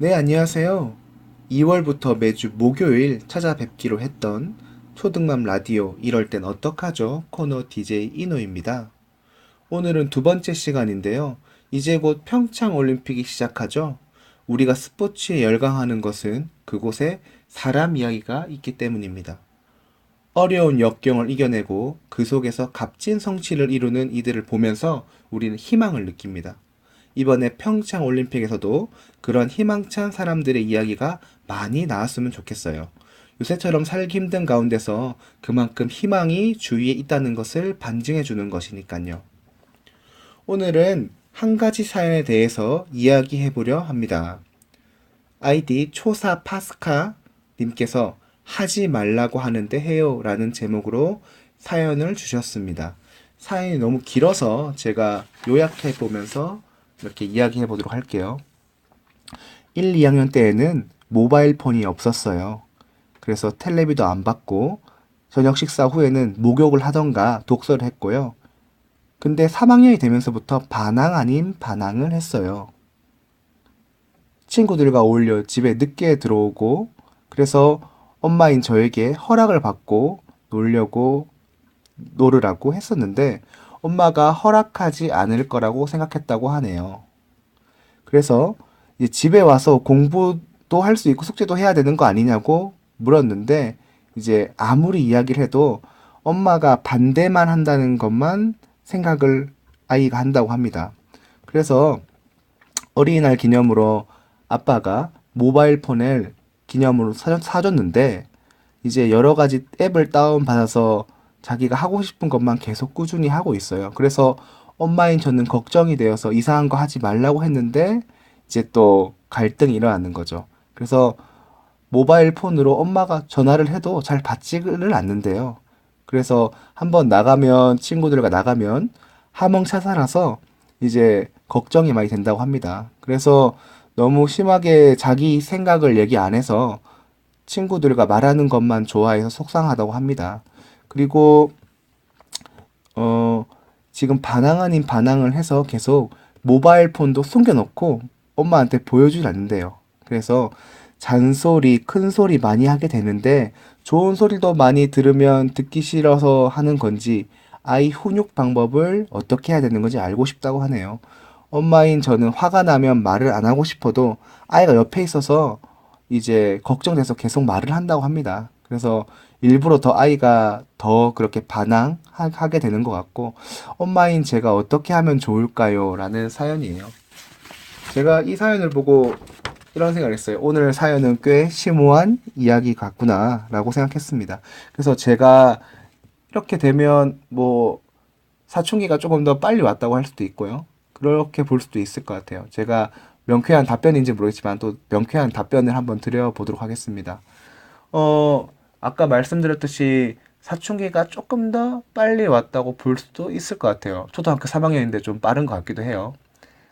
네, 안녕하세요. 2월부터 매주 목요일 찾아뵙기로 했던 초등맘 라디오 이럴 땐 어떡하죠? 코너 DJ 이노입니다. 오늘은 두 번째 시간인데요. 이제 곧 평창 올림픽이 시작하죠. 우리가 스포츠에 열광하는 것은 그곳에 사람 이야기가 있기 때문입니다. 어려운 역경을 이겨내고 그 속에서 값진 성취를 이루는 이들을 보면서 우리는 희망을 느낍니다. 이번에 평창 올림픽에서도 그런 희망찬 사람들의 이야기가 많이 나왔으면 좋겠어요. 요새처럼 살기 힘든 가운데서 그만큼 희망이 주위에 있다는 것을 반증해 주는 것이니까요. 오늘은 한 가지 사연에 대해서 이야기해 보려 합니다. 아이디 초사 파스카 님께서 하지 말라고 하는데 해요 라는 제목으로 사연을 주셨습니다. 사연이 너무 길어서 제가 요약해 보면서 이렇게 이야기해 보도록 할게요. 1, 2학년 때에는 모바일 폰이 없었어요. 그래서 텔레비도 안 받고 저녁 식사 후에는 목욕을 하던가 독서를 했고요. 근데 3학년이 되면서부터 반항 아닌 반항을 했어요. 친구들과 어울려 집에 늦게 들어오고 그래서 엄마인 저에게 허락을 받고 놀려고 놀으라고 했었는데 엄마가 허락하지 않을 거라고 생각했다고 하네요. 그래서 집에 와서 공부도 할 수 있고 숙제도 해야 되는 거 아니냐고 물었는데 이제 아무리 이야기를 해도 엄마가 반대만 한다는 것만 생각을 아이가 한다고 합니다. 그래서 어린이날 기념으로 아빠가 모바일 폰을 기념으로 사- 사줬는데 이제 여러 가지 앱을 다운받아서 자기가 하고 싶은 것만 계속 꾸준히 하고 있어요. 그래서 엄마인 저는 걱정이 되어서 이상한 거 하지 말라고 했는데 이제 또 갈등이 일어나는 거죠. 그래서 모바일 폰으로 엄마가 전화를 해도 잘 받지를 않는데요. 그래서 한번 나가면 친구들과 나가면 하멍차사라서 이제 걱정이 많이 된다고 합니다. 그래서 너무 심하게 자기 생각을 얘기 안 해서 친구들과 말하는 것만 좋아해서 속상하다고 합니다. 그리고 어 지금 반항 아닌 반항을 해서 계속 모바일 폰도 숨겨놓고 엄마한테 보여주지 않는데요. 그래서 잔소리, 큰 소리 많이 하게 되는데 좋은 소리도 많이 들으면 듣기 싫어서 하는 건지 아이 훈육 방법을 어떻게 해야 되는 건지 알고 싶다고 하네요. 엄마인 저는 화가 나면 말을 안 하고 싶어도 아이가 옆에 있어서 이제 걱정돼서 계속 말을 한다고 합니다. 그래서 일부러 더 아이가 더 그렇게 반항하게 되는 것 같고 엄마인 제가 어떻게 하면 좋을까요? 라는 사연이에요. 제가 이 사연을 보고 이런 생각을 했어요. 오늘 사연은 꽤 심오한 이야기 같구나 라고 생각했습니다. 그래서 제가 이렇게 되면 뭐 사춘기가 조금 더 빨리 왔다고 할 수도 있고요. 그렇게 볼 수도 있을 것 같아요. 제가 명쾌한 답변인지 모르겠지만 또 명쾌한 답변을 한번 드려보도록 하겠습니다. 어, 아까 말씀드렸듯이 사춘기가 조금 더 빨리 왔다고 볼 수도 있을 것 같아요. 초등학교 3학년인데 좀 빠른 것 같기도 해요.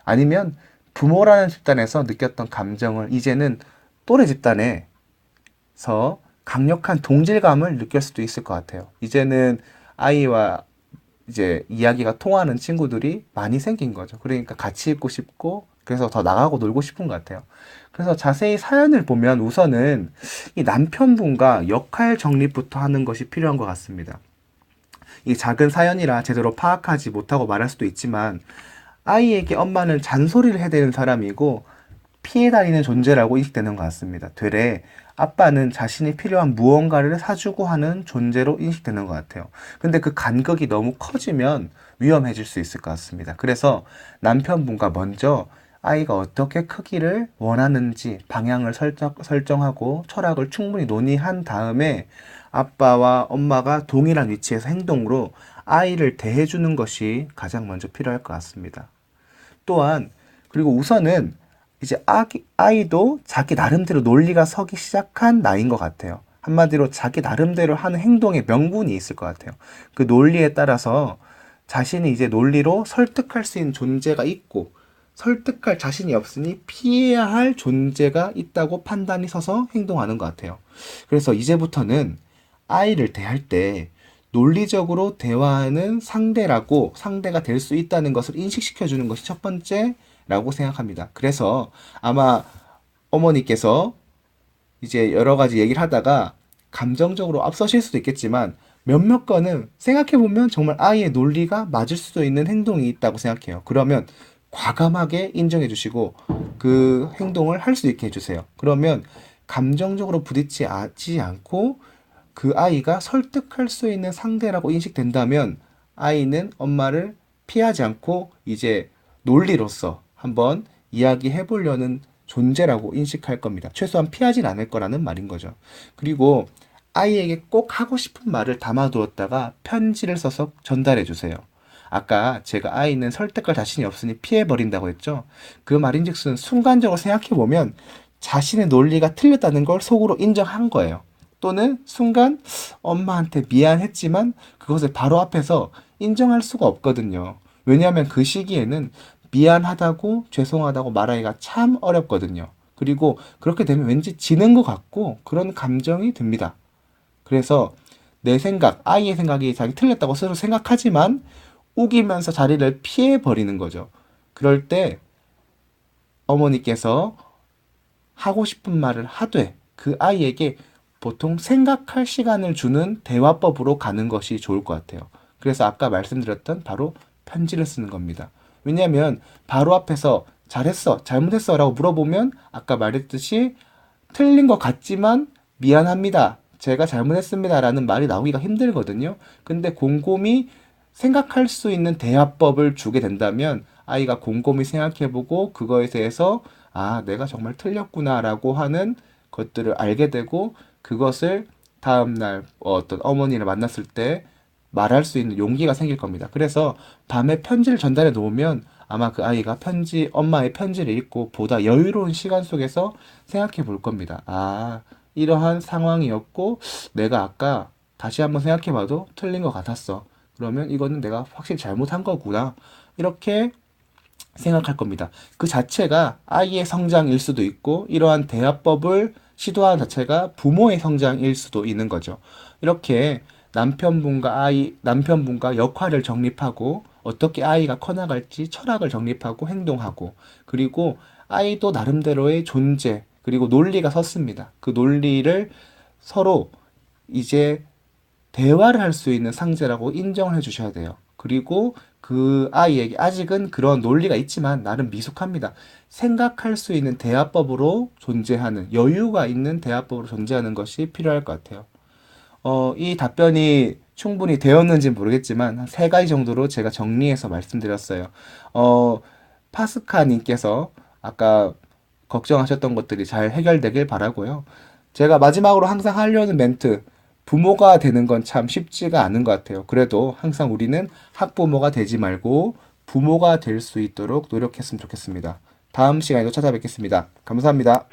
아니면 부모라는 집단에서 느꼈던 감정을 이제는 또래 집단에서 강력한 동질감을 느낄 수도 있을 것 같아요. 이제는 아이와 이제 이야기가 통하는 친구들이 많이 생긴 거죠. 그러니까 같이 있고 싶고 그래서 더 나가고 놀고 싶은 것 같아요. 그래서 자세히 사연을 보면 우선은 이 남편분과 역할 정립부터 하는 것이 필요한 것 같습니다. 이 작은 사연이라 제대로 파악하지 못하고 말할 수도 있지만 아이에게 엄마는 잔소리를 해야 되는 사람이고 피해 다니는 존재라고 인식되는 것 같습니다. 되레 아빠는 자신이 필요한 무언가를 사주고 하는 존재로 인식되는 것 같아요. 근데 그 간극이 너무 커지면 위험해질 수 있을 것 같습니다. 그래서 남편분과 먼저 아이가 어떻게 크기를 원하는지 방향을 설정, 설정하고 철학을 충분히 논의한 다음에 아빠와 엄마가 동일한 위치에서 행동으로 아이를 대해주는 것이 가장 먼저 필요할 것 같습니다. 또한 그리고 우선은 이제 아기, 아이도 자기 나름대로 논리가 서기 시작한 나이인 것 같아요. 한마디로 자기 나름대로 하는 행동에 명분이 있을 것 같아요. 그 논리에 따라서 자신이 이제 논리로 설득할 수 있는 존재가 있고 설득할 자신이 없으니 피해야 할 존재가 있다고 판단이 서서 행동하는 것 같아요. 그래서 이제부터는 아이를 대할 때 논리적으로 대화하는 상대라고 상대가 될 수 있다는 것을 인식시켜 주는 것이 첫 번째라고 생각합니다. 그래서 아마 어머니께서 이제 여러 가지 얘기를 하다가 감정적으로 앞서실 수도 있겠지만 몇몇 건은 생각해 보면 정말 아이의 논리가 맞을 수도 있는 행동이 있다고 생각해요. 그러면 과감하게 인정해 주시고 그 행동을 할 수 있게 해주세요. 그러면 감정적으로 부딪히지 않고 그 아이가 설득할 수 있는 상대라고 인식된다면 아이는 엄마를 피하지 않고 이제 논리로서 한번 이야기해 보려는 존재라고 인식할 겁니다. 최소한 피하진 않을 거라는 말인 거죠. 그리고 아이에게 꼭 하고 싶은 말을 담아두었다가 편지를 써서 전달해 주세요. 아까 제가 아이는 설득할 자신이 없으니 피해버린다고 했죠. 그 말인즉슨 순간적으로 생각해보면 자신의 논리가 틀렸다는 걸 속으로 인정한 거예요. 또는 순간 엄마한테 미안했지만 그것을 바로 앞에서 인정할 수가 없거든요. 왜냐하면 그 시기에는 미안하다고 죄송하다고 말하기가 참 어렵거든요. 그리고 그렇게 되면 왠지 지는 것 같고 그런 감정이 듭니다. 그래서 내 생각, 아이의 생각이 자기 틀렸다고 스스로 생각하지만 우기면서 자리를 피해 버리는 거죠. 그럴 때 어머니께서 하고 싶은 말을 하되 그 아이에게 보통 생각할 시간을 주는 대화법으로 가는 것이 좋을 것 같아요. 그래서 아까 말씀드렸던 바로 편지를 쓰는 겁니다. 왜냐하면 바로 앞에서 잘했어, 잘못했어 라고 물어보면 아까 말했듯이 틀린 것 같지만 미안합니다. 제가 잘못했습니다. 라는 말이 나오기가 힘들거든요. 근데 곰곰이 생각할 수 있는 대화법을 주게 된다면 아이가 곰곰이 생각해보고 그거에 대해서 아, 내가 정말 틀렸구나라고 하는 것들을 알게 되고 그것을 다음날 어떤 어머니를 만났을 때 말할 수 있는 용기가 생길 겁니다. 그래서 밤에 편지를 전달해 놓으면 아마 그 아이가 편지, 엄마의 편지를 읽고 보다 여유로운 시간 속에서 생각해 볼 겁니다. 아, 이러한 상황이었고 내가 아까 다시 한번 생각해 봐도 틀린 것 같았어. 그러면 이거는 내가 확실히 잘못한 거구나. 이렇게 생각할 겁니다. 그 자체가 아이의 성장일 수도 있고 이러한 대화법을 시도하는 자체가 부모의 성장일 수도 있는 거죠. 이렇게 남편분과 아이, 남편분과 역할을 정립하고 어떻게 아이가 커나갈지 철학을 정립하고 행동하고 그리고 아이도 나름대로의 존재 그리고 논리가 섰습니다. 그 논리를 서로 이제 대화를 할 수 있는 상대라고 인정을 해 주셔야 돼요. 그리고 그 아이에게 아직은 그런 논리가 있지만 나름 미숙합니다. 생각할 수 있는 대화법으로 존재하는 여유가 있는 대화법으로 존재하는 것이 필요할 것 같아요. 어, 이 답변이 충분히 되었는지 모르겠지만 한 세 가지 정도로 제가 정리해서 말씀드렸어요. 어, 파스카님께서 아까 걱정하셨던 것들이 잘 해결되길 바라고요. 제가 마지막으로 항상 하려는 멘트, 부모가 되는 건 참 쉽지가 않은 것 같아요. 그래도 항상 우리는 학부모가 되지 말고 부모가 될 수 있도록 노력했으면 좋겠습니다. 다음 시간에도 찾아뵙겠습니다. 감사합니다.